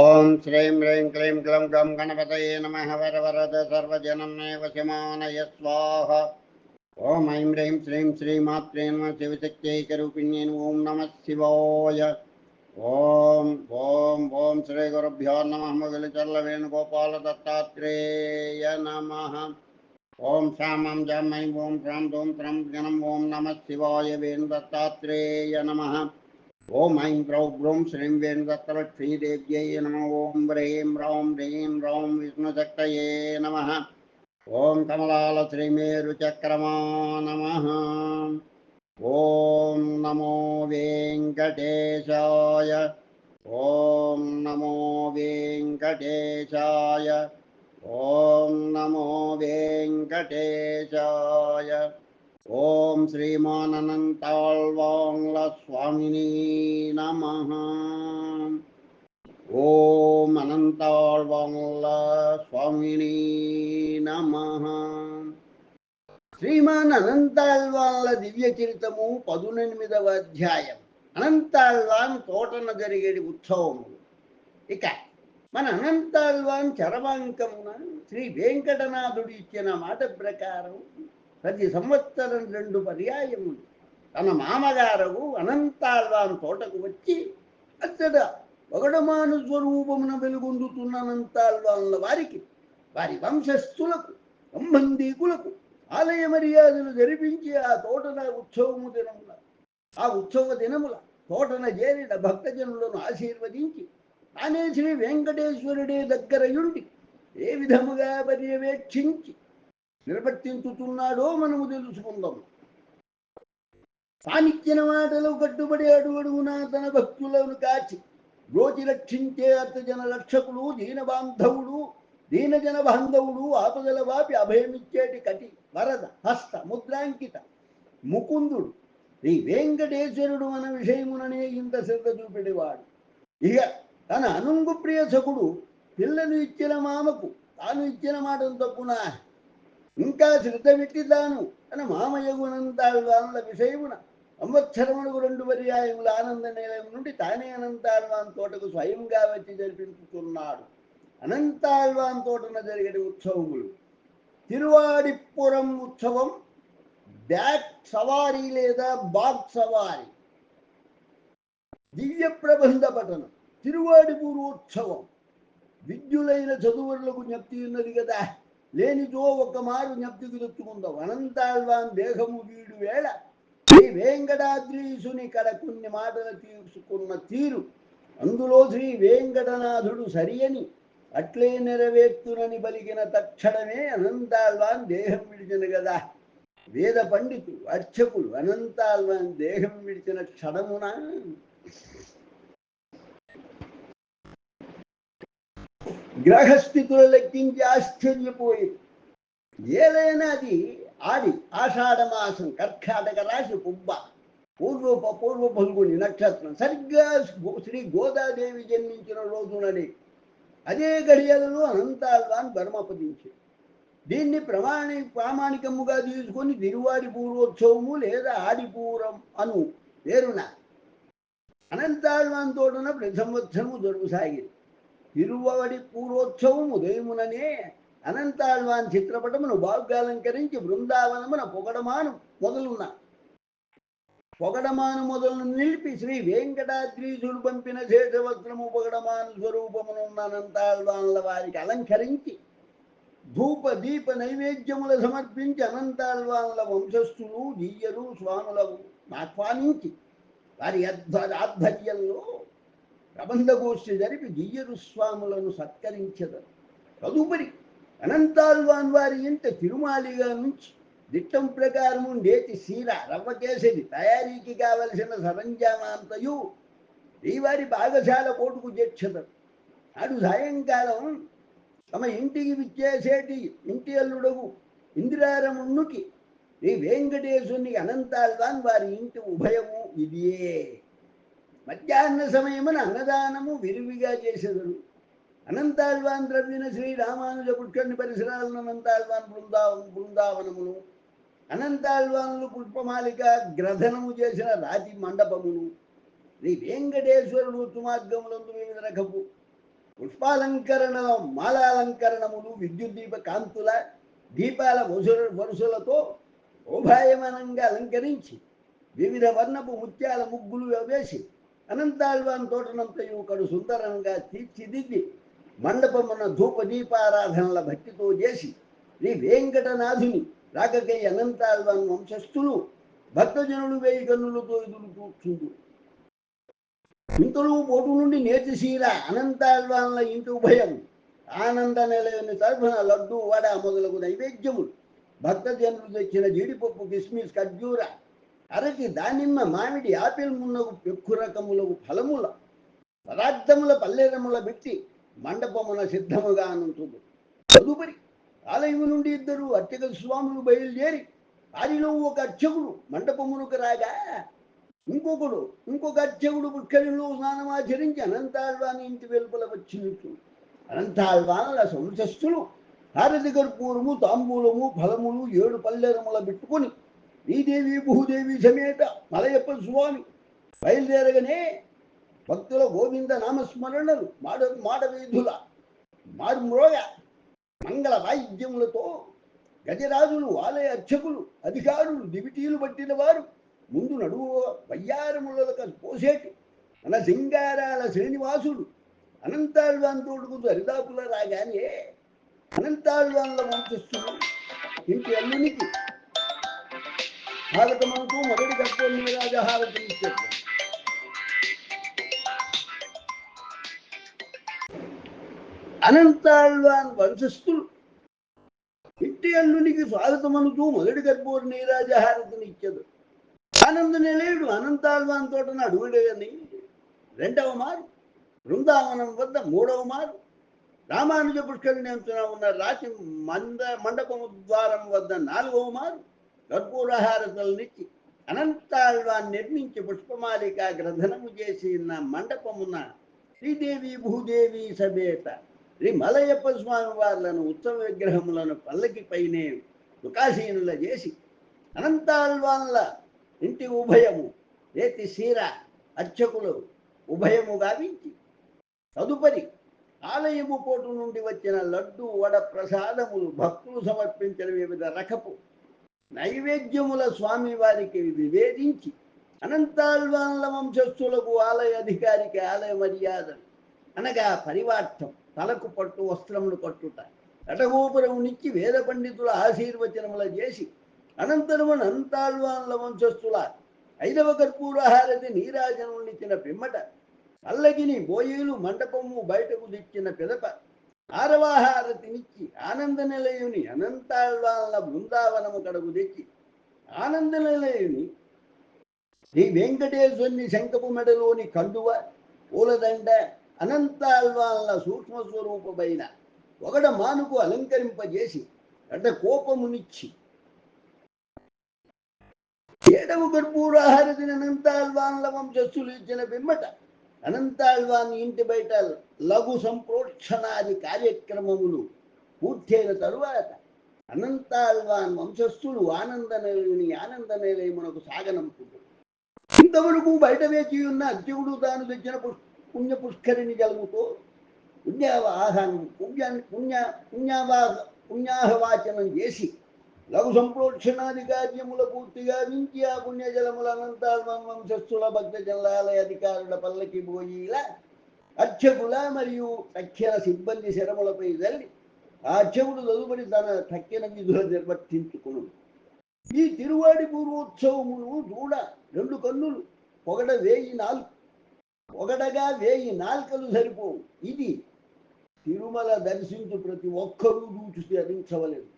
ఓం శ్రీం హ్రీం క్లీం క్లం గం గణపతయే నమ వర వరద సర్వజనం మే వశమానయ స్వాహ ఓం ఐం హ్రీం శ్రీం శ్రీమాత్రే నమ శివశక్తైకరూపిణ్యే ఓం నమ శివాయ ఓం ఓం ఓం శ్రీ గురుభ్యో నమ ముగిలిచర్ల వేణుగోపాల దత్తాత్రేయ నమ ఓం శ్యామం జామై ఓం శ్రాం దోం త్రం గణం ఓం ॐ ऐं मैन्द्रौ ग्रौं श्रीं वेणुदत्तलक्ष्मीदेव्यै नम ॐ ह्रीं रौं ह्रीं रौं विष्णुशक्तये नमः। ॐ कमलालश्रीमेरुचक्रमा नमः ॐ नमो वेङ्कटेशाय। ॐ नमो वेङ्कटेशाय। ॐ नमो वेङ्कटेशाय। ఓం శ్రీమాన్ అనంతాళ్వాంగ్ల శ్రీమానంతాళ్వాంగ్ల స్వామిని నమ. ఓం అనంతాళ్వాంగ్ల స్వామిని నమ. శ్రీమాన్ అనంతాళ్వాంగ్ల దివ్య చరితము పదునెనిమిదవ అధ్యాయం. అనంతాళ్వాన్ తోటన జరిగేది ఉత్సవము. ఇక మన అనంతాళ్వాన్ చరమాంకమున శ్రీ వెంకటనాథుడు ఇచ్చిన మాట ప్రకారం ప్రతి సంవత్సరం రెండు పర్యాయములు. తన మామగారు అనంతాల్వాన్ తోటకు వచ్చి అచ్చట ఒకడమాను స్వరూపమున వెలుగొందుతున్న అనంతాల్వాన్ల వారికి వారి వంశస్థులకు సంబంధీకులకు ఆలయ మర్యాదలు జరిపించి ఆ తోటన ఉత్సవము దినముల ఆ ఉత్సవ దినముల తోటన చేరిన భక్తజనులను ఆశీర్వదించి తానే శ్రీ వెంకటేశ్వరుడే దగ్గరయుండి ఏ విధముగా పర్యవేక్షించి నిర్వర్తించుతున్నాడో మనము తెలుసుకుందాం. తానిచ్చిన మాటలు కట్టుబడి అడుగడుగునా తన భక్తులను కాచి రోజు రక్షించే అర్థజన రక్షకుడు దీన బాంధవుడు దీనజన బాంధవుడు ఆపదల వాపి అభయమిచ్చేటి కటి వరద హస్త ముద్రాంకిత ముకుందుడు ఈ వెంకటేశ్వరుడు మన విషయముననే ఇంత శ్రద్ధ చూపెడేవాడు. ఇక తన అనుంగు ప్రియసకుడు పిల్లలు ఇచ్చిన మామకు తాను ఇచ్చిన మాటను తప్పున? ఇంకా శ్రద్ధ అని తాను. తన మామయ్యగునంతాళ్వాన్ల విషయమున సంవత్సరములకు రెండు పర్యాయముల ఆనంద నిలయం నుండి తానే అనంతాళ్వాన్ తోటకు స్వయంగా వచ్చి జరిపించుకున్నాడు. అనంతాళ్వాన్ తోటన జరిగిన ఉత్సవములు. తిరువాడిపురం ఉత్సవం బ్యాక్ సవారీ లేదా బాగ్ సవారీ. దివ్య ప్రబంధ పఠనం తిరువాడిపూరు ఉత్సవం. విద్యులైన చదువులకు జ్ఞప్తి ఉన్నది కదా. లేనిదో ఒక మారు జ్ఞప్తికి తెచ్చుకుందాం అనంతాళ్వాన్ దేహము వీడు వేళ శ్రీ వెంకటాద్రీసుని కడ కొన్ని మాటలు తీసుకున్న తీరు. అందులో శ్రీ వెంకటనాథుడు సరియని అట్లే నెరవేర్తునని పలికిన తక్షణమే అనంతాళ్వాన్ దేహం విడిచిన కదా వేద పండితుడు అర్చకులు అనంతాళ్వాన్ దేహం విడిచిన క్షణమున? గ్రహస్థితులు లెక్కించి ఆశ్చర్యపోయింది ఏదైనా అది ఆడి ఆషాఢమాసం కర్కాటక రాశి పుబ్బ. పూర్వ పూర్వ పల్గొని నక్షత్రం. సరిగ్గా శ్రీ గోదాదేవి జన్మించిన రోజునని అదే గడియలలో అనంతాల్వాన్ బర్మపదించి దీన్ని ప్రమాణి ప్రామాణికముగా తీసుకొని తిరువాడి పూర్వోత్సవము లేదా ఆడిపూరం అను పేరున అనంతాల్వాన్ తోటన ప్రతి సంవత్సరము జరుగుసాగింది తిరువడి పూర్వోత్సవం ఉదయముననే అనంతాళ్వాన్ చిత్రపటమును బాగా బృందావనమున పొగడమాను మొదలున్న. పొగడమాను మొదలు నిలిపి శ్రీ వెంకటాద్రీసుడు పంపిన శేషవస్త్రము పొగడమాను స్వరూపమునున్న అనంతాళ్వాన్ల వారికి అలంకరించి ధూప దీప నైవేద్యముల సమర్పించి అనంతాళ్వాన్ల వంశస్థులు దియ్యరు స్వాములకు ఆహ్వానించి వారి ఆధ్వర్యంలో ప్రబంధగోష్ఠి జరిపి దియ్యరు స్వాములను సత్కరించదు తదుపరి అనంతాల్వాన్ వారి ఇంట తిరుమాలిగా నుంచి దిట్టం ప్రకారం నేతి సీర రవ్వకేసరి తయారీకి కావలసిన సరంజామాంతయు శ్రీవారి భాగశాల కోటుకు చేర్చదరు. నాడు సాయంకాలం తమ ఇంటికి విచ్చేసేటి ఇంటి అల్లుడగు ఇందిరారముణ్ణుకి శ్రీ వెంకటేశుని అనంతాల్వాన్ వారి ఇంటి ఉభయము ఇదియే. మధ్యాహ్న సమయమున అన్నదానము విరివిగా చేసేదరు అనంతాల్వాన్ ద్రవ్యన శ్రీ రామానుజ పుష్కర్ణి పరిసరాలను అనంతాల్వాన్ బృందావన బృందావనమును అనంతాల్వాన్లు పుష్పమాలిక గ్రథనము చేసిన రాతి మండపమును శ్రీ వెంకటేశ్వరుడు తుమార్గములందు వివిధ రకపు పుష్పాలంకరణ మాలాలంకరణములు విద్యుత్ దీప కాంతుల దీపాల వరుస వరుసలతో శోభాయమానంగా అలంకరించి వివిధ వర్ణపు ముత్యాల ముగ్గులు వేసి అనంతాళ్వాన్ తోటనంతయు కడు సుందరంగా తీర్చిదిద్ది మండపమున ధూప దీపారాధనల భక్తితో చేసి శ్రీ వెంకటనాథుని రాకకై అనంతాళ్వాన్ వంశస్థులు భక్తజనులు వేయి కన్నులతో ఎదురు చూచుండు ఇంతలో పోటు నుండి నేతిశీల అనంతాళ్వాన్ల ఇంటి ఉభయం ఆనంద నిలయని తరఫున లడ్డు వడ మొదలగు నైవేద్యములు. భక్తజనులు తెచ్చిన జీడిపప్పు కిస్మిస్ ఖర్జూర అరటి దానిమ్మ మామిడి ఆపిల్ మున్నగు పెక్కు రకములకు ఫలముల పదార్థముల పల్లెరముల పెట్టి మండపమున సిద్ధముగా నుంచుంది తదుపరి ఆలయము నుండి ఇద్దరు అర్చక స్వాములు బయలుదేరి వారిలో ఒక అర్చకుడు మండపమునకు రాగా ఇంకొకడు ఇంకొక అర్చకుడు పుష్కరిలో స్నానమాచరించి అనంతాళ్వాని ఇంటి వెలుపల వచ్చినట్టు అనంతాళ్వానుల సంశస్తులు హారతి కర్పూరము తాంబూలము ఫలములు ఏడు పల్లెరముల పెట్టుకొని శ్రీదేవి భూదేవి సమేత మలయప్ప స్వామి బయలుదేరగానే భక్తుల గోవింద నామస్మరణలు మాడ మాడవీధుల మారుమ్రోగ మంగళ వాయిద్యములతో గజరాజులు ఆలయ అర్చకులు అధికారులు దివిటీలు పట్టిన వారు ముందు నడువు వయ్యారములకు పోసేటి మన సింగారాల శ్రీనివాసుడు అనంతాళ్వాన్ తోడుకు దరిదాపుల రాగానే అనంతాళ్వాన్ల వంశస్థులు ఇంటి అల్లునికి హారతమంటూ మొదటి గర్భోన్ని రాజహారతి ఇచ్చారు అనంతాళ్వాన్ వంశస్థులు. ఇంటి అల్లునికి స్వాగతమనుతూ మొదటి గర్భోర్ నీరాజహారతిని ఇచ్చదు ఆనంద నిలయుడు అనంతాళ్వాన్ తోటను అడుగులేదని. రెండవ మారు బృందావనం వద్ద మూడవ మారు. రామానుజ పుష్కరిణించున ఉన్న రాశి మంద మండపము ద్వారం వద్ద నాలుగవ మారు. కర్పూరహారతలనిచ్చి అనంతాల్వా నిర్మించి పుష్పమాలిక గ్రంథనము చేసిన మండపమున శ్రీదేవి భూదేవి సమేత శ్రీ మలయప్ప స్వామి వార్లను ఉత్సవ విగ్రహములను పల్లకి పైనే దుకాసీనుల చేసి అనంతాల్వాన్ల ఇంటి ఉభయము రేతి సీర అర్చకులు ఉభయము గావించి తదుపరి ఆలయము పోటు నుండి వచ్చిన లడ్డు వడ ప్రసాదములు భక్తులు సమర్పించిన వివిధ రకపు నైవేద్యముల స్వామి వారికి నివేదించి అనంతాల్వాన్ల వంశస్థులకు ఆలయ అధికారికి ఆలయ మర్యాదలు. అనగా పరివార్థం తలకు పట్టు వస్త్రములు కట్టుట కటగోపురం నుంచి వేద పండితుల ఆశీర్వచనముల చేసి అనంతరము అనంతాళ్వాన్ల వంశస్థుల ఐదవ కర్పూరహారతి నీరాజనమునిచ్చిన పిమ్మట అల్లగిని బోయిలు మండపము బయటకు తెచ్చిన పిదప ఆరవాహారతినిచ్చి ఆనంద నిలయుని అనంతాళ్వాళ్ళ బృందావనము కడకు తెచ్చి ఆనంద నిలయుని శ్రీ వెంకటేశ్వరుని శంకపు మెడలోని కండువ పూలదండ అనంతాళ్వాన్ల సూక్ష్మ స్వరూపమైన ఒకడ మానుకు అలంకరింపజేసి అట కోపమునిచ్చి. ఏడవ కర్పూరహారతిని అనంతాళ్వాన్ల వంశస్థులు ఇచ్చిన పిమ్మట అనంతాళ్వాని ఇంటి బయట లఘు సంప్రోక్షణాది కార్యక్రమములు పూర్తయిన తరువాత అనంతాళ్వాన్ వంశస్థులు ఆనంద నిలయుని ఆనంద నిలయమునకు సాగనంపుడు ఇంతవరకు బయట వేచి ఉన్న అర్జునుడు తాను తెచ్చిన పుష్- పుణ్య పుష్కరిణి జలముతో పుణ్యావాహనం పుణ్య పుణ్య పుణ్యావా పుణ్యాహవాచనం చేసి లఘు సంప్రోక్షణాది కార్యముల పూర్తిగా మించి ఆ పుణ్యజలముల అనంతాల్వం వంశస్థుల భక్త జలాలయ అధికారుల పల్లకి పోయిలా అర్చకుల మరియు తక్షణ సిబ్బంది శరములపై తల్లి ఆ అర్చకుడు తదుపరి తన తక్కిన విధులు నిర్వర్తించుకును. ఈ తిరువాడి పూర్వోత్సవమును చూడ రెండు కన్నులు ఒకట వేయి నాలుగు ఒకటగా వేయి నాల్కలు సరిపోవు. ఇది తిరుమల దర్శించు ప్రతి ఒక్కరూ చూసి ధరించవలేదు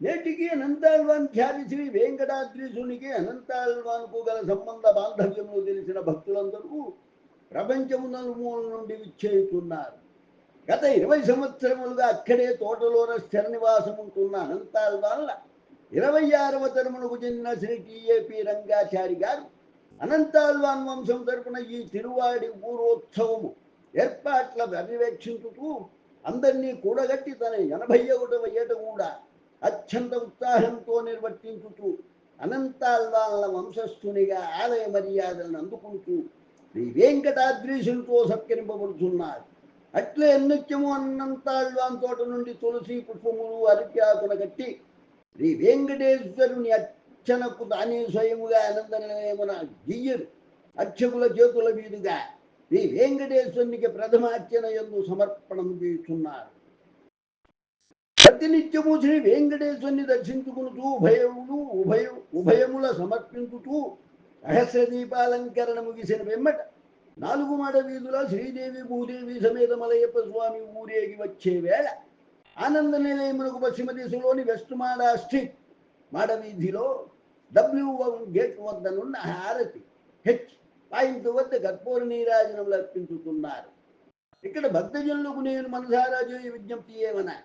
నేటికి అనంతాల్వాన్ ఖ్యాతి శ్రీ వెంకటాద్రీశునికి అనంతాళ్వాన్కు గల సంబంధ బాంధవ్యములు తెలిసిన భక్తులందరూ ప్రపంచము నలుమూల నుండి విచ్చేయుతున్నారు. గత ఇరవై సంవత్సరములుగా అక్కడే తోటలోన స్థిర నివాసం ఉంటున్న అనంతాళ్వాన్ల ఇరవై ఆరవ తరమునకు చెందిన శ్రీ టిఏపి రంగాచారి గారు అనంతాల్వాన్ వంశం తరపున ఈ తిరువాడి ఊరోత్సవము ఏర్పాట్ల పర్యవేక్షించుతూ అందరినీ కూడగట్టి తన ఎనభై ఒకటవ ఏట కూడా అత్యంత ఉత్సాహంతో నిర్వర్తించుతూ అనంతాల్వాళ్ళ వంశస్థునిగా ఆలయ మర్యాదలను అందుకుంటూ శ్రీ వెంకటాద్రీశులతో సత్కరింపబడుతున్నారు అట్లే నిత్యము అన్నంతాళ్వాన్ తోట నుండి తులసి పుష్పములు అరటి కట్టి శ్రీ వెంకటేశ్వరుని అర్చనకు తానే స్వయముగా ఆనందనమన గియ్యరు అర్చకుల చేతుల మీదుగా శ్రీ వెంకటేశ్వరునికి ప్రథమ అర్చన ఎందు సమర్పణం చేస్తున్నారు ప్రతినిత్యము శ్రీ వెంకటేశ్వరుని దర్శించుకుంటూ ఉభయములు ఉభయ ఉభయముల సమర్పించుతూ సహస్ర దీపాలంకరణ ముగిసిన వెమ్మట నాలుగు మాడ వీధుల శ్రీదేవి భూదేవి సమేత మలయప్ప స్వామి ఊరేగి వచ్చే వేళ ఆనంద నిలయమునకు పశ్చిమ దిశలోని వెస్ట్ మాడ స్ట్రీట్ మాడ వీధిలో డబ్ల్యూ వన్ గేట్ వద్దనున్న హారతి హెచ్ పాయింట్ వద్ద కర్పూర నీరాజనములు అర్పించుతున్నారు. ఇక్కడ భక్తజనులకు నేను మనసారా చేయ విజ్ఞప్తి ఏమన్నా?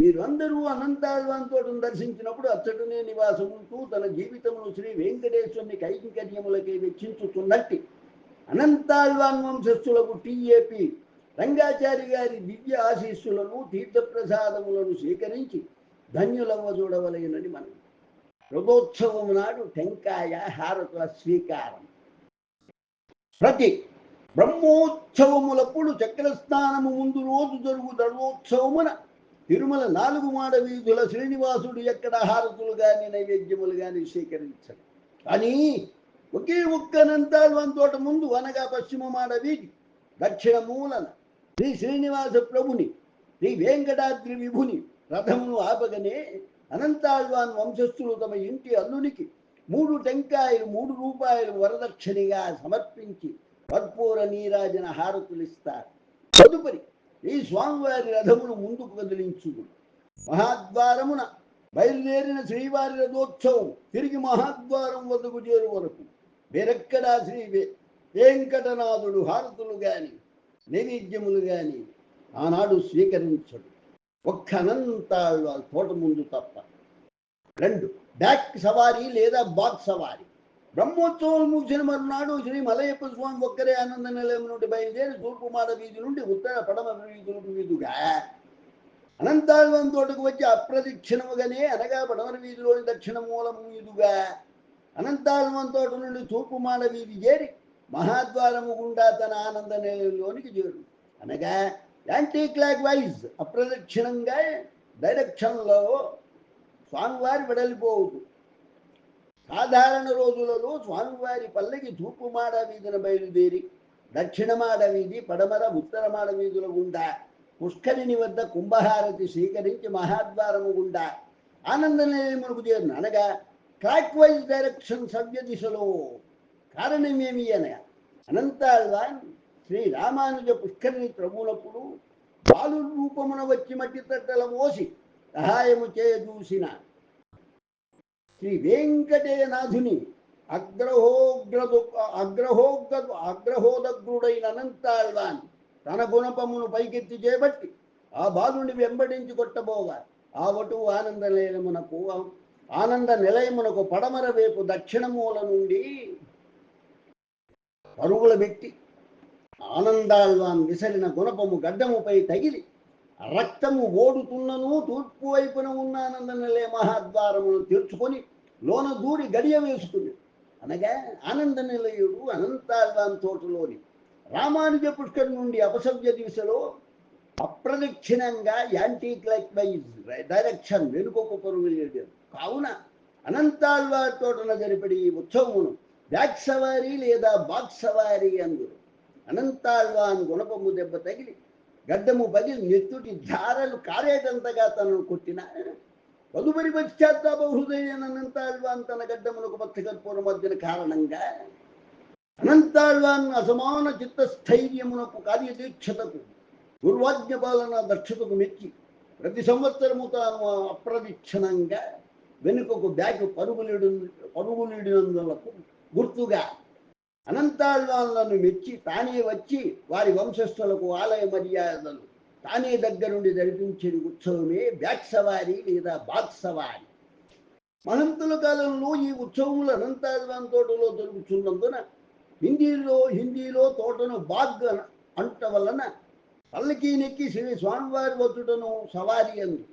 మీరందరూ అనంతాళ్వాంతో దర్శించినప్పుడు అచ్చటనే నివాసముంటూ తన జీవితమును శ్రీ వెంకటేశ్వరుని కైంకర్యములకే వెచ్చించుతున్నట్టి అనంతాల్వాన్ వంశస్థులకు టీఏపి రంగాచారి గారి దివ్య ఆశీస్సులను తీర్థప్రసాదములను స్వీకరించి ధన్యులవ్వ చూడవలయనని మనం. రథోత్సవం నాడు టెంకాయ హారతుల స్వీకారం. ప్రతి బ్రహ్మోత్సవములప్పుడు చక్రస్నానము ముందు రోజు జరుగు ధర్మోత్సవమున తిరుమల నాలుగు మాడ వీధుల శ్రీనివాసుడు ఎక్కడ హారతులు గాని నైవేద్యములు గాని స్వీకరించడు. కానీ ఒకే ఒక్క అనంతాల్వన్ తోట ముందు అనగా పశ్చిమ మాడ వీధి దక్షిణ మూలన శ్రీ శ్రీనివాస ప్రభుని శ్రీ వెంకటాద్రి విభుని రథమును ఆపగనే అనంతాళ్వాన్ వంశస్థులు తమ ఇంటి అల్లునికి మూడు టెంకాయలు మూడు రూపాయలు వరదక్షిణిగా సమర్పించి కర్పూర నీరాజన హారతులిస్తారు తదుపరి ఈ స్వామివారి రథమును ముందుకు కదిలించుడు మహాద్వారమున బయలుదేరిన శ్రీవారి రథోత్సవం తిరిగి మహాద్వారం వద్దకు చేరు వరకు. వేరెక్కడా శ్రీ వే- వెంకటనాథుడు హారతులు గాని నైవేద్యములు గాని ఆనాడు స్వీకరించడు. ఒక్క అనంతాళ్ళు తోట ముందు తప్ప. రెండు బ్యాక్ సవారీ లేదా బాక్ సవారీ. బ్రహ్మోత్సవం ముగిసిన మరునాడు శ్రీ మలయప్ప స్వామి ఒక్కరే ఆనంద నిలయం నుండి బయలుదేరి తూర్పు మాద వీధి నుండి ఉత్తర పడమ వీధులకు వీధుగా అనంతాళ్వం తోటకు వచ్చి అప్రదక్షిణముగానే అనగా పడమర వీధిలోని దక్షిణ మూలము మీదుగా అనంతాళ్వం తోట నుండి తూర్పు మాడ వీధి చేరి మహాద్వారము గుండా తన ఆనంద నిలయంలోనికి చేరు. అనగా యాంటీ క్లాక్ వైజ్ అప్రదక్షిణంగా డైరెక్షన్లో స్వామివారి వెడలిపోవద్దు సాధారణ రోజులలో స్వామివారి పల్లకి తూర్పు మాడ వీధిన బయలుదేరి దక్షిణ మాడ వీధి పడమర ఉత్తర మాడ వీధుల గుండా పుష్కరిణి వద్ద కుంభహారతి స్వీకరించి మహాద్వారము గుండా ఆనంద నిలయమునకు చేరిన. అనగా క్లాక్ వైజ్ డైరెక్షన్ సవ్య దిశలో కారణమేమి అనగా అనంతాళ్వాన్ శ్రీ రామానుజ పుష్కరిణి ప్రభువునప్పుడు బాలు రూపమున వచ్చి మట్టి తట్టల మోసి సహాయము చేయదూసిన శ్రీ వెంకటేనాథుని అగ్రహోగ్రదు అగ్రహోగ్ర అగ్రహోదగ్రుడైన అనంతాళ్వాన్ తన గుణపమును పైకెత్తి చేపట్టి ఆ బాలుని వెంబడించి కొట్టబోగా ఆ వటు ఆనంద నిలయమునకు ఆనంద నిలయమునకు పడమర వైపు దక్షిణ మూల నుండి పరుగుల పెట్టి ఆనందాల్వాన్ విసరిన గుణపము గడ్డముపై తగిలి రక్తము ఓడుతున్నను తూర్పు వైపున ఉన్న ఆనంద నిలయ మహాద్వారమును తెరుచుకొని లోన దూరి గడియ వేసుకుని అనగా ఆనంద నిలయుడు అనంతాళ్వాన్ తోటలోని రామానుజ పుష్కర్ నుండి అపసవ్య దిశలో అప్రదక్షిణంగా యాంటీ క్లైక్ వైజ్ డైరెక్షన్ వెనుకొక పరుగు కావున అనంతాల్వార్ తోటన జరిపడి ఈ ఉత్సవమును బ్యాక్ సవారీ లేదా బాక్ సవారీ అందురు అనంతాల్వాన్ గుణపము దెబ్బ తగిలి గడ్డము పగిలి నెత్తుటి ధారలు కారేటంతగా తనను కొట్టిన తదుపరి పశ్చాత్తాప హృదయన అనంతాళ్వాన్ తన గడ్డమునకు పచ్చకర్పూర మధ్యన కారణంగా అనంతాళ్వాన్ అసమాన చిత్తస్థైర్యమునకు కార్యదీక్షతకు దుర్వాజ్ఞ పాలన దక్షతకు మెచ్చి ప్రతి సంవత్సరము తాను అప్రదిక్షణంగా వెనుకకు బ్యాగ్ పరుగులేడు పరుగులేడినందులకు గుర్తుగా అనంతాళ్వాన్లను మెచ్చి తానే వచ్చి వారి వంశస్థులకు ఆలయ మర్యాదలు తానే దగ్గరుండి జరిపించేది ఉత్సవమే బ్యాక్ సవారీ లేదా బాక్ సవారీ మహంతుల కాలంలో ఈ ఉత్సవములు అనంతాళ్వాన్ తోటలో జరుగుతున్నందున హిందీలో హిందీలో తోటను బాగ్ అంట వలన పల్లకీనెక్కి శ్రీ స్వామివారి వద్దుటను సవారీ అంది.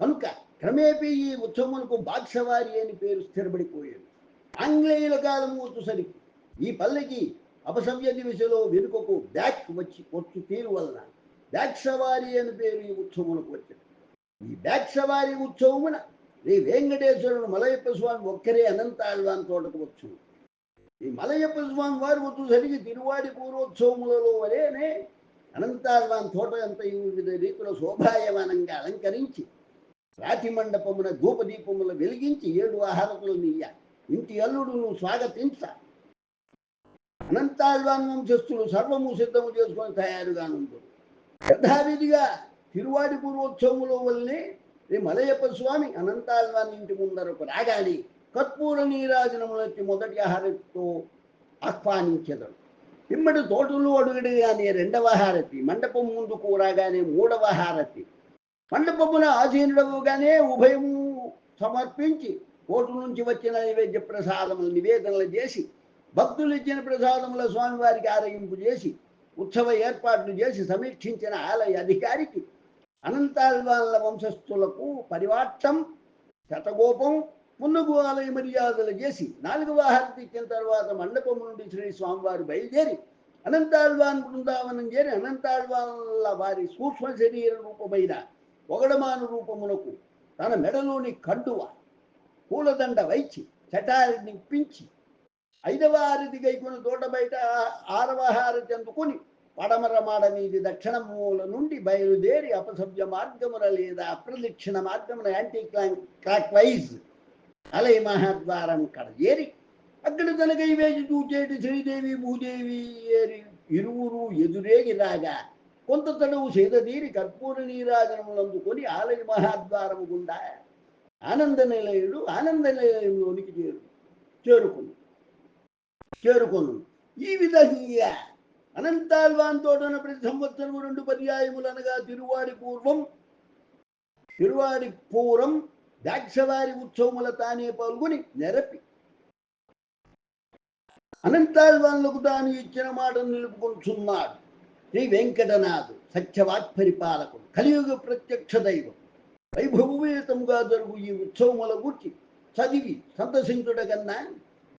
కనుక క్రమేపీ ఈ ఉత్సవములకు బాగ్ సవారీ అని పేరు స్థిరపడిపోయేది. ఆంగ్లేయుల కాలము వచ్చేసరికి ఈ పల్లకి అపసవ్య దిశలో వెనుకకు బ్యాక్ వచ్చి వచ్చు తీరు వలన బ్యాక్షవారి అని పేరు ఈ ఉత్సవమునకు వచ్చింది. ఈ బ్యాక్షవారి ఉత్సవమున శ్రీ వెంకటేశ్వరుడు మలయప్ప స్వామి ఒక్కరే అనంతాళ్వాన్ తోటకు వచ్చు ఈ మలయప్ప స్వామి వారు వచ్చేసరికి తిరువాడి పూర్వోత్సవములలో వరేనే అనంతాళ్వాన్ తోట అంత వివిధ రీతుల శోభాయమానంగా అలంకరించి రాతి మండపమున ధూపదీపములు వెలిగించి ఏడు ఆహారకులు నీయ ఇంటి అల్లుడును స్వాగతించ. అనంతాళ్వాన్ వంశస్థులు సర్వము సిద్ధము చేసుకొని తయారుగా ఉంటుంది యథావిధిగా తిరువాడి పూర్వోత్సవములో వల్లనే శ్రీ మలయప్ప స్వామి అనంతాళ్వాన్ ఇంటి ముందరకు రాగానే కర్పూర నీరాజనములకి మొదటి హారతితో ఆహ్వానించెదడు ఇమ్మడి తోటలు అడుగడిగానే రెండవ హారతి. మండపం ముందు కూరగానే మూడవ హారతి. మండపమున ఆసీనుడవుగానే ఉభయము సమర్పించి కోటు నుంచి వచ్చిన నైవేద్య ప్రసాదములు నివేదనలు చేసి భక్తులు ఇచ్చిన ప్రసాదముల స్వామివారికి ఆరగింపు చేసి ఉత్సవ ఏర్పాట్లు చేసి సమీక్షించిన ఆలయ అధికారికి అనంతాళ్వాన్ల వంశస్థులకు పరివాట్టం శతగోపం పున్నగు ఆలయ మర్యాదలు చేసి నాలుగవ హారతి ఇచ్చిన తర్వాత మండపం నుండి శ్రీ స్వామివారు బయలుదేరి అనంతాళ్వాన్ బృందావనం చేరి అనంతాళ్వాన్ల వారి సూక్ష్మ శరీర రూపమైన పొగడమాను రూపమునకు తన మెడలోని కండువ పూలదండ వైచి చటారిని పించి ఐదవ హారతి గైకుని తోట బయట ఆరవ హారతి అందుకుని పడమర మాడ దక్షిణ మూల నుండి బయలుదేరి అపసభ్య మార్గమున లేదా అప్రదక్షిణ మార్గమున యాంటీ క్లాక్ వైజ్ అలయ మహాద్వారం కడజేరి అక్కడ తనకై వేసి చూచేటి శ్రీదేవి భూదేవి ఏరి. ఇరువురు ఎదురేగి రాగా కొంత తడవు సేదీరి కర్పూర నీరాజనములందుకొని ఆలయ మహాద్వారము గుండా ఆనంద నిలయుడు ఆనంద నిలయంలోనికి చేరు చేరుకుంది చేరుకొను. ఈ విధంగా అనంతాల్వాన్ ప్రతి సంవత్సరం రెండు పర్యాయములనగా తిరువాడి పూర్వం తిరువాడి పూర్వం దాక్షవారి ఉత్సవముల తానే పాల్గొని నెరపి. అనంతాల్వాన్లకు తాను ఇచ్చిన మాటను నిలుపుకుంటున్నాడు శ్రీ వెంకటనాథు సత్యవాక్పరిపాలకుడు కలియుగ ప్రత్యక్ష దైవం. వైభవవేతముగా జరుగు ఈ ఉత్సవముల గురించి చదివి సంతసించుట కన్నా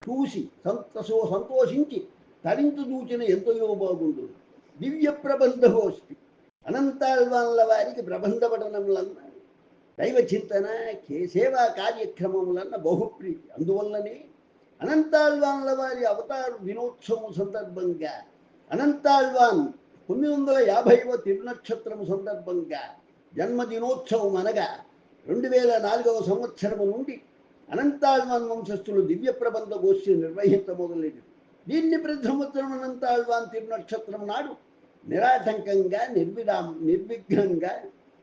చూసి సంతసో సంతోషించి తరింతు చూచిన ఎంతయో బాగుండు దివ్య ప్రబంధ గోష్ఠి అనంతాళ్వాన్ల వారికి ప్రబంధ పఠనములన్న దైవ చింతన సేవా కార్యక్రమములన్న బహుప్రీతి. అందువల్లనే అనంతాళ్వాన్ల వారి అవతార దినోత్సవం సందర్భంగా అనంతాళ్వాన్ తొమ్మిది వందల యాభైవ తిరునక్షత్రము సందర్భంగా జన్మదినోత్సవం అనగా రెండు వేల నాలుగవ సంవత్సరము నుండి అనంతాళ్వాన్ వంశస్థులు దివ్య ప్రబంధ గోష్ఠి నిర్వహించ మొదలైనవి. దీన్ని ప్రతి సంవత్సరం అనంతాళ్వాన్ తిరునక్షత్రం నాడు నిరాటంకంగా నిర్విరామ నిర్విఘ్నంగా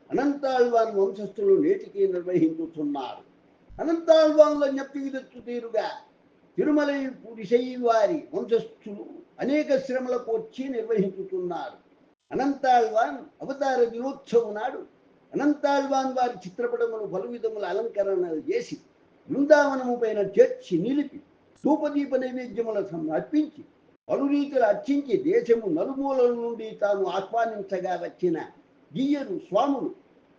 అనంతాళ్వాన్ వంశస్థులు నేటికి నిర్వహించుతున్నారు. అనంతాళ్వాన్ల జ్ఞప్తికి తీరుగా తిరుమల పురిశై వారి వంశస్థులు అనేక శ్రమలకు వచ్చి నిర్వహించుతున్నారు. అనంతాళ్వాన్ అవతార దినోత్సవం నాడు అనంతాళ్వాన్ వారి చిత్రపటములు పలు విధముల అలంకరణలు చేసి బృందావనము పైన చేర్చి నిలిపి ధూపదీప నైవేద్యముల అర్పించి పలు రీతులు అర్చించి దేశము నలుమూలల నుండి తాను ఆహ్వానించగా వచ్చిన గీయరు స్వాములు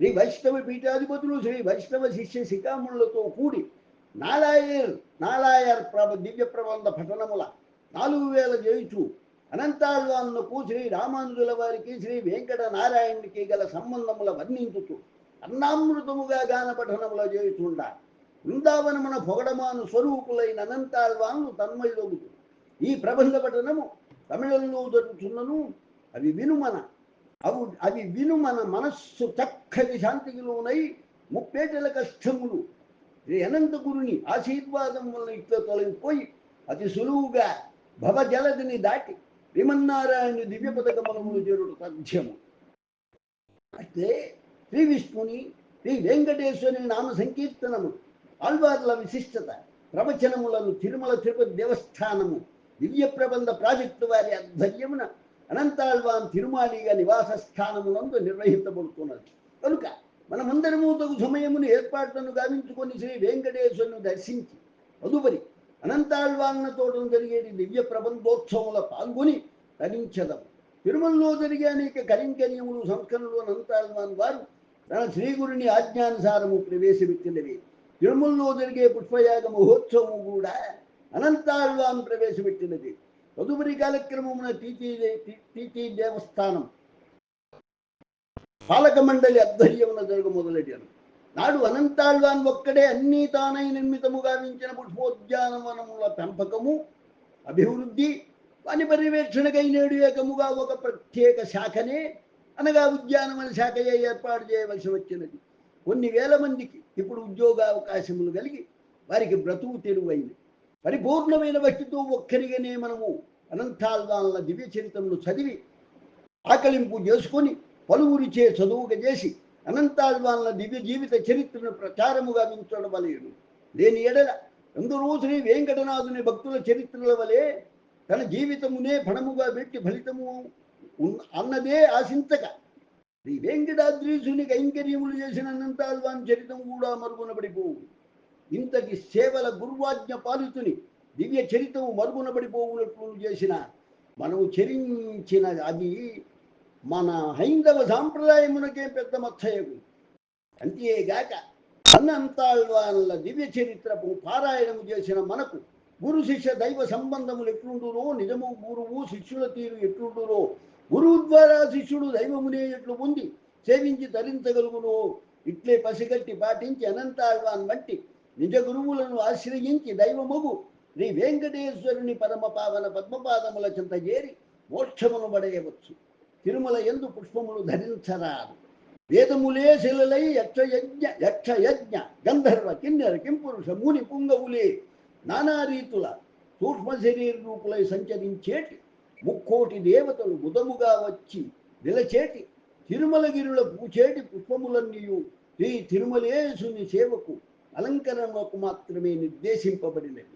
శ్రీ వైష్ణవ పీఠాధిపతులు శ్రీ వైష్ణవ శిష్య శిఖాములతో కూడి నాలాయర్ నాలాయర్ ప్రభ దివ్య ప్రబంధ పఠనముల నాలుగు వేల చేయుచు అనంతాళ్వాన్లకు శ్రీ రామానుజుల వారికి శ్రీ వెంకట నారాయణుడికి గల సంబంధముల వర్ణించుచు అన్నామృతముగా గాన పఠనముల చేయుచుండాలి బృందావనమున పొగడమాను స్వరూపులైన అనంతాల్వాను తన్మయులగుతు ఈ ప్రబంధ పఠనము తమిళంలో జరుగుతున్నను అవి వినుమన. అవు అవి వినుమన మనస్సు చక్కటి శాంతికి లోనై ముప్పేటల కష్టములు. శ్రీ అనంతగురుని ఆశీర్వాదం వలన ఇట్లా తొలగిపోయి అతి సులువుగా భవజలదిని దాటి శ్రీమన్నారాయణ దివ్య పథకములు చేరుడు సాధ్యము. అయితే శ్రీ విష్ణుని శ్రీ వెంకటేశ్వరుని నామ సంకీర్తనము ఆళ్వార్ల విశిష్టత ప్రవచనములను తిరుమల తిరుపతి దేవస్థానము దివ్య ప్రబంధ ప్రాజెక్టు వారి ఆధ్వర్యమున అనంతాళ్వాన్ తిరుమాలిగా నివాస స్థానమునందు నిర్వహించబడుతున్నది కనుక మనమందరము తగు సమయమును ఏర్పాట్లను గావించుకొని శ్రీ వెంకటేశ్వరును దర్శించి తదుపరి అనంతాళ్వాన్న తోటను జరిగేది దివ్య ప్రబంధోత్సవంలో పాల్గొని తరించదము తిరుమలలో జరిగే అనేక కరింకర్యములు సంస్కరణలు అనంతాళ్వాన్ వారు తన శ్రీగురుని ఆజ్ఞానుసారము ప్రవేశపెట్టినవి. తిరుమలలో జరిగే పుష్పయాగ మహోత్సవము కూడా అనంతాళ్వాన్ ప్రవేశపెట్టినది. తదుపరి కార్యక్రమమున టీటీ టీటీ దేవస్థానం. పాలక మండలి ఆధ్వర్యమున జరుగు మొదలెట్టాను నాడు అనంతాళ్వాన్ ఒక్కడే అన్ని తానై నిర్మితముగా వించిన పుష్పోద్యానవనముల పెంపకము అభివృద్ధి వాని పర్యవేక్షణకై నేడు ఏకముగా ఒక ప్రత్యేక శాఖనే అనగా ఉద్యానవన శాఖయే ఏర్పాటు చేయవలసి వచ్చినది. కొన్ని వేల మందికి ఇప్పుడు ఉద్యోగ అవకాశములు కలిగి వారికి బ్రతుకు తెరువైంది. పరిపూర్ణమైన భక్తితో ఒక్కరిగానే మనము అనంతాల్వాన్ల దివ్య చరిత్రను చదివి ఆకలింపు చేసుకొని పలువురిచే చదువుగా చేసి అనంతాల్వాన్ల దివ్య జీవిత చరిత్రను ప్రచారముగా వించడం వలయను లేని ఎడల ఎందరో శ్రీ వెంకటనాథుని భక్తుల చరిత్రల వలె తన జీవితమునే ఫణముగా పెట్టి ఫలితము అన్నదే ఆశించక శ్రీ వెంకటాద్రీసుని కైంకర్యములు చేసిన అనంతాల్వాన్ చరితం కూడా మరుగునబడిపోవు ఇంతటి సేవల గురువాజ్ఞ పాలితుని దివ్య చరితము మరుగునబడిపోవునట్లు చేసిన మనము చరించిన అది మన హైందవ సాంప్రదాయమునకే పెద్ద మచ్చయకు అంతేగాక అన్నంతాళ్వాన్ల దివ్య చరిత్రపు పారాయణము చేసిన మనకు గురు శిష్య దైవ సంబంధములు ఎట్లుండునో నిజము గురువు శిష్యుల తీరు ఎట్లుండునో గురువు ద్వారా శిష్యుడు దైవమునే ఎట్లు పొంది సేవించి ధరించగలుగును ఇట్లే పసిగట్టి పాటించి అనంతాళ్వాన్ వంటి నిజ గురువులను ఆశ్రయించి దైవమగు శ్రీ వెంకటేశ్వరుని పరమ పావన పద్మపాదముల చెంత చేరి మోక్షమును పడేయవచ్చు. తిరుమల ఎందు పుష్పములు ధరించరాదు. వేదములే శిలలై యక్షయజ్ఞ యక్షయజ్ఞ గంధర్వ కిన్నెర కింపురుష ముని పుంగవులే నానా రీతుల సూక్ష్మ శరీర రూపులై సంచరించేటి ముక్కోటి దేవతలు బుధముగా వచ్చి నిలచేటి తిరుమలగిరుల పూచేటి పుష్పములన్నీయు. శ్రీ తిరుమలేశుని సేవకు అలంకరణకు మాత్రమే నిర్దేశింపబడినవి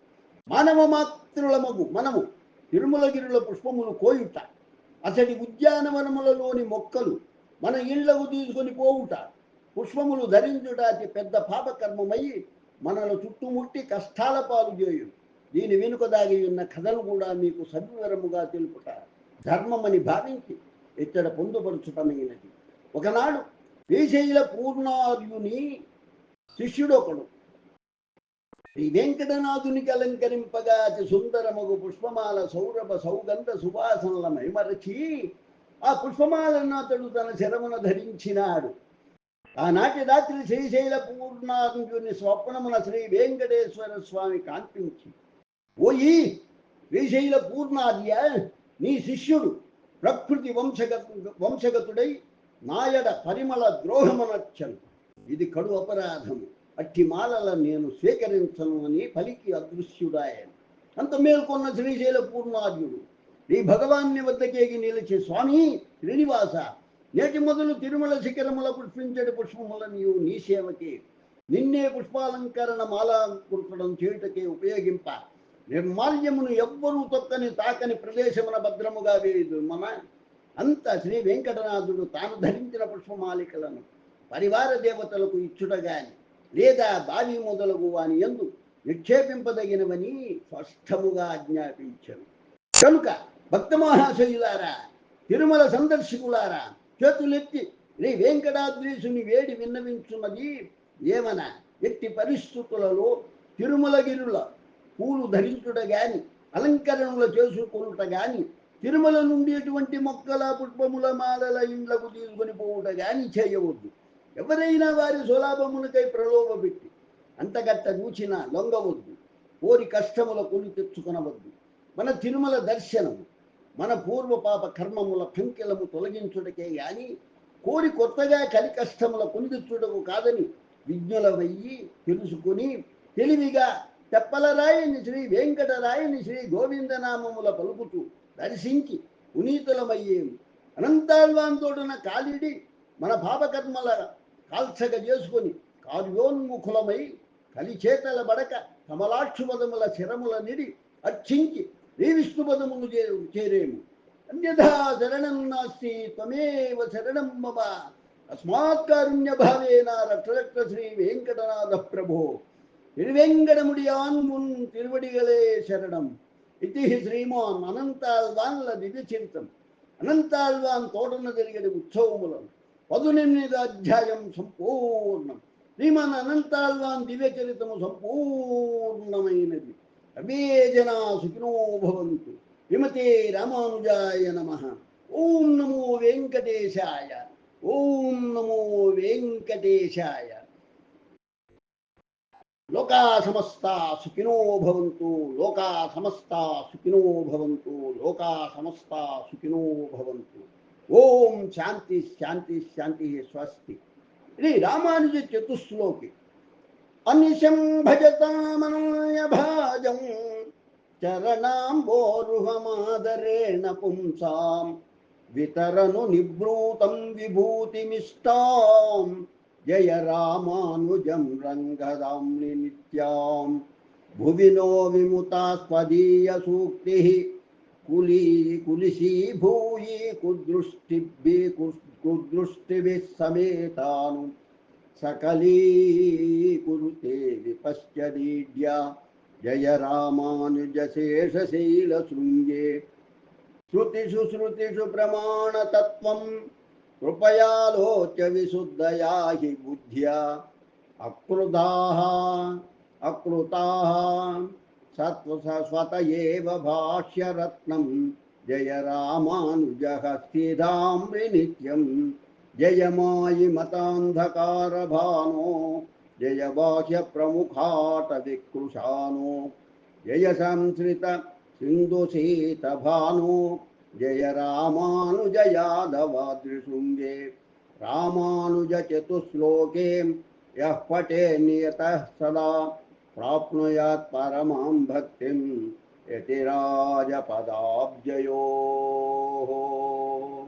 మానవ మాత్రులమగు మనము తిరుమలగిరుల పుష్పములు కోయుట అతడి ఉద్యానవనములలోని మొక్కలు మన ఇళ్ళకు తీసుకొని పోవుట పుష్పములు ధరించుట అతి పెద్ద పాపకర్మమై మనల చుట్టుముట్టి కష్టాల పాలు చేయు దీని వెనుక దాగి ఉన్న కథలు కూడా మీకు సవివరముగా తెలుపుట ధర్మమని భావించి ఇచ్చట పొందుపరచుటమైనది ఒకనాడు శ్రీశైల పూర్ణార్యుని శిష్యుడొకడు శ్రీ వెంకటనాథునికి అలంకరింపగా అతి సుందరముగు పుష్పమాల సౌరభ సౌగంధ సువాసనల మైమరచి ఆ పుష్పమాలను అతడు తన శరమున ధరించినాడు. ఆనాటి రాత్రి శ్రీశైల పూర్ణాంజుని స్వప్నమున శ్రీ వెంకటేశ్వర స్వామి కాంతించి ఓయి శ్రీశైల పూర్ణార్య నీ శిష్యుడు ప్రకృతి వంశగత వంశగతుడై నాయడ పరిమళ ద్రోహమనర్చను ఇది కడు అపరాధము. అట్టి మాలల నేను స్వీకరించను అని పలికి అదృశ్యుడాయను. అంత మేల్కొన్న శ్రీశైల పూర్ణాద్యుడు నీ భగవాన్ని వద్దకేగి నిలిచి స్వామి శ్రీనివాస నేటి మొదలు తిరుమల శిఖరముల పుష్పించడి పుష్పముల నీవు నీ సేవకే. నిన్నే పుష్పాలంకరణ మాలాంకృతడం చేయుటకే ఉపయోగింప. నిర్మాల్యమును ఎవ్వరూ తొక్కని తాకని ప్రదేశమున భద్రముగా వేయదు మన అంత శ్రీ వెంకటనాథుడు తాను ధరించిన పుష్పమాలికలను పరివార దేవతలకు ఇచ్చుట గాని లేదా బావి మొదలగు వాని ఎందు నిక్షేపింపదగినవని స్పష్టముగా ఆజ్ఞాపించను. కనుక భక్త మహాశయులారా తిరుమల సందర్శకులారా చేతులెత్తి శ్రీ వెంకటాద్రీసుని వేడి విన్నవించున్నది ఏమన? ఎట్టి పరిస్థితులలో తిరుమలగిరుల పూలు ధరించుట గాని అలంకరణలు చేసుకొనుట గాని తిరుమల నుండి ఎటువంటి మొక్కల పుష్పముల మాలల ఇండ్లకు తీసుకుని పోవుట గాని చేయవద్దు. ఎవరైనా వారి సులాభములకై ప్రలోభపెట్టి అంతగట్ట చూచినా లొంగవద్దు. కోరి కష్టముల కొని తెచ్చుకొనవద్దు. మన తిరుమల దర్శనము మన పూర్వ పాప కర్మముల కంకెలము తొలగించుటకే గాని కోరి కొత్తగా కలి కష్టముల కొని తెచ్చుటకు కాదని విజ్ఞులమయ్యి తెలుసుకొని తెలివిగా తెప్పలరాయిని శ్రీ వెంకటరాయిని శ్రీ గోవిందనామముల పలుకుతూ దర్శించి పునీతులమయ్యేము అనంతాల్వాంతోడున కాలిడి మన పాపకర్మల కాల్చక చేసుకొని కార్యోన్ముఖులమై కలిచేతల బడక కమలాక్షుపదముల శిరముల నిడి అర్చించి శ్రీ విష్ణుపదములు చే చేరేము. అన్యథా శరణం నాస్తి త్వమేవ శరణం మమ. అస్మాత్ కారుణ్యభావేన రక్షరక్ష శ్రీ వెంకటనాథ ప్రభో తిరువెంకటముడియాన్ మున్ తిరువడిగలే శరణం ఇది శ్రీమాన్ అనంతాల్వాన్ల దివ్య చరిత్రం అనంతాల్వాన్ తోటన జరిగిన ఉత్సవములను పదునెనిమిది అధ్యాయం సంపూర్ణం శ్రీమాన్ అనంతాల్వాన్ దివ్య చరిత్రము సంపూర్ణమైనది అవే జనా సుఖినో భవంతు విమతే రామానుజాయ నమ ఓం నమో వెంకటేశాయ ఓం నమో వెంకటేశాయ లోకా సమస్త సుఖినో భవంతు లోకా సమస్త సుఖినో భవంతు లోకా సమస్త సుఖినో భవంతు. ఓం శాంతి శాంతి శాంతి స్వస్తి. ఇది రామానుజ చతుశ్లోకి. అనిశం భజతామనాయ భాజం. చరణాంబోరుహమాదరేణ పుంసాం. వితరను నిభృతం విభూతిమిష్టాం. जय रामानुजं रङ्गदाम्नि नित्यां भुवि नो विमुता स्वदीयसूक्तिः कुली कुदृष्टिभिः कुदृष्टिभिः समेतानु। सकलीकुरुते विपश्च दीड्या। जय रामानुजशेषशैलशृङ्गे श्रुतिषु श्रुतिषु प्रमाणतत्त्वम्। कृपयालोच्य विशुद्धया हि बुद्ध्या। अक्रुधाः अकृताः सत्वसस्वत एव भाष्यरत्नं। जय रामानुजः स्थिधाम्रिनित्यं जय मायि मायिमतान्धकारभानो। जय बाह्यप्रमुखाटविकृशानो। जय संसृत सिन्धुशीतभानो जय रामानुजयादवादृशृङ्गे, रामानुजचतुश्लोके, यः पटे नियतः सदा, प्राप्नुयात् परमां भक्तिं यतिराजपदाब्जयोः।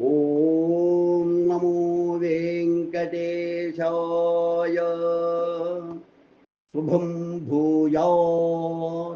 ॐ नमो वेङ्कटेशाय। शुभं भूयात्।